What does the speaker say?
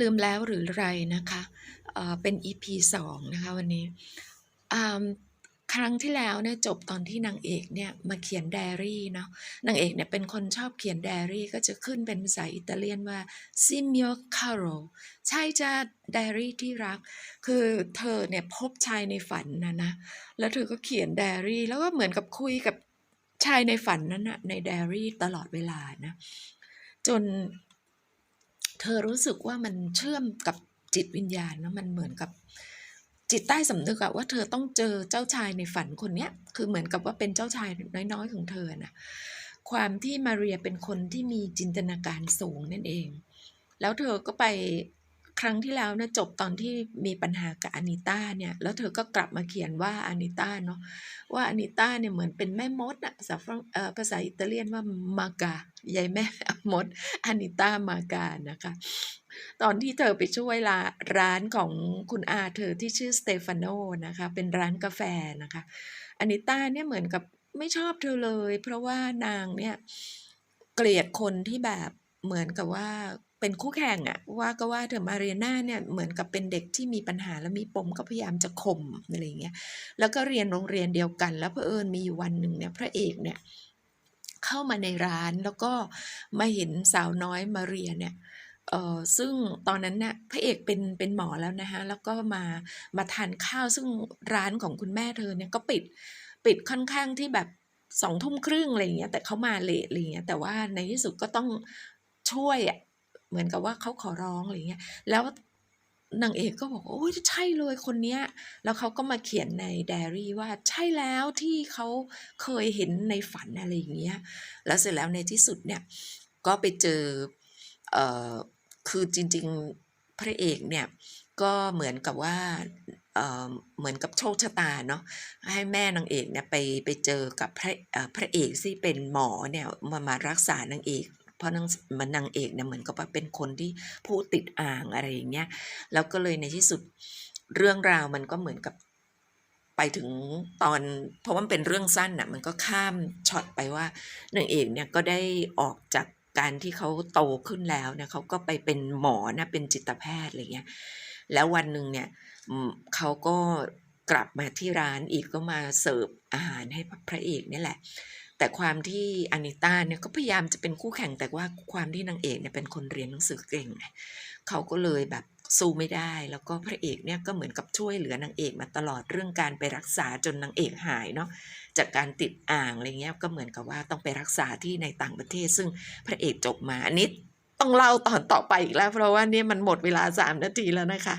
ลืมแล้วหรือไรนะคะเอ่อเป็น EP สองนะคะวันนี้อ่าครั้งที่แล้วเนี่ยจบตอนที่นางเอกเนี่ยมาเขียนไดอารี่เนาะนางเอกเนี่ยเป็นคนชอบเขียนไดอารี่ก็จะขึ้นเป็นภาษาอิตาเลียนว่า Simio Caro ใช่จ้าไดอารี่ที่รัก คือเธอเนี่ยพบชายในฝันนะนะ แล้วเธอก็เขียนไดอารี่ แล้วก็เหมือนกับคุยกับชายในฝันนั้นนะในไดอารี่ตลอดเวลานะจน เธอรู้สึกว่ามันเชื่อมกับจิตวิญญาณนะมันเหมือนกับจิตใต้สำนึกอะว่าเธอต้องเจอเจ้าชายในฝันคนเนี้ยคือเหมือนกับว่าเป็นเจ้าชายน้อยๆของเธอนะความที่มาเรียเป็นคนที่มีจินตนาการสูงนั่นเอง แล้วเธอก็ไป ครั้งที่แล้วนี่ยจบตอนที่มีปัญหากับอานิต้าเนี่ยแล้วเธอก็กลับมาเขียนว่าอานิต้าเนาะว่าอานิต้าเนี่ยเหมือนเป็นแม่มดอะภาษาฝรั่งภาษาอิตาเลียนว่ามากายายแม่มดอานิต้ามากานะคะตอนที่เธอไปช่วยร้าร้านของคุณอาเธอที่ชื่อสเตฟานโนนะคะเป็นร้านกาแฟนะคะอานิต้าเนี่ยเหมือนกับไม่ชอบเธอเลย เพราะว่านางเนี่ยเกลียดคนที่แบบเหมือนกับว่า เป็นคู่แข่งอะว่าก็ว่าเธอมาเรียนาเนี่ยเหมือนกับเป็นเด็กที่มีปัญหาและมีปมก็พยายามจะข่มอะไรเงี้ยแล้วก็เรียนโรงเรียนเดียวกัน แล้วเผอิญมีอยู่วันหนึ่งเนี่ยพระเอกเนี่ยเข้ามาในร้านแล้วก็มาเห็นสาวน้อยมาเรียเนี่ยเออซึ่งตอนนั้นเนี่ยพระเอกเป็นเป็นหมอแล้วนะคะแล้วก็มามาทานข้าวซึ่งร้านของคุณแม่เธอเนี่ยก็ปิดปิดค่อนข้างที่แบบสองทุ่มครึ่งอะไรอย่างเงี้ยแต่เขามาเลทอะไรอย่างเงี้ยแต่ว่าในที่สุดก็ต้องช่วยอะ เหมือนกับว่าเขาขอร้องอะไรเงี้ยแล้วนางเอกก็บอกว่าโอ้ยใช่เลยคนเนี้ย แล้วเขาก็มาเขียนในไดอารี่ว่าใช่แล้วที่เขาเคยเห็นในฝันอะไรอย่างเงี้ยแล้วเสร็จแล้วในที่สุดเนี่ยก็ไปเจอเอ่อคือจริง ๆ พระเอกเนี่ยก็เหมือนกับว่าเอ่อเหมือนกับโชคชะตาเนาะให้แม่นางเอกเนี่ยไปไปเจอกับพระเอ่อพระเอกที่เป็นหมอเนี่ยมามารักษานางเอก เพราะนางมันนางเอกเนี่ยเหมือนกับว่าเป็นคนที่ผู้ติดอ่างอะไรอย่างเงี้ยแล้วก็เลยในที่สุดเรื่องราวมันก็เหมือนกับไปถึงตอนเพราะว่ามันเป็นเรื่องสั้นน่ะมันก็ข้ามช็อตไปว่านางเอกเนี่ยก็ได้ออกจากการที่เขาโตขึ้นแล้วเนี่ยเขาก็ไปเป็นหมอนะเป็นจิตแพทย์อะไรเงี้ยแล้ววันหนึ่งเนี่ยเขาก็กลับมาที่ร้านอีกก็มาเสิร์ฟอาหารให้พระเอกนี่แหละ แต่ความที่อานิต้าเนี่ยก็พยายามจะเป็นคู่แข่งแต่ว่าความที่นางเอกเนี่ยเป็นคนเรียนหนังสือเก่งเขาก็เลยแบบสู้ไม่ได้ แล้วก็พระเอกเนี่ยก็เหมือนกับช่วยเหลือนางเอกมาตลอดเรื่องการไปรักษาจนนางเอกหายเนาะจากการติดอ่างอะไรเงี้ยก็เหมือนกับว่าต้องไปรักษาที่ในต่างประเทศ ซึ่งพระเอกจบมาอันนี้ต้องเล่าตอนต่อไปอีกแล้ว เพราะว่านี่มันหมดเวลาสามนาทีแล้วนะคะ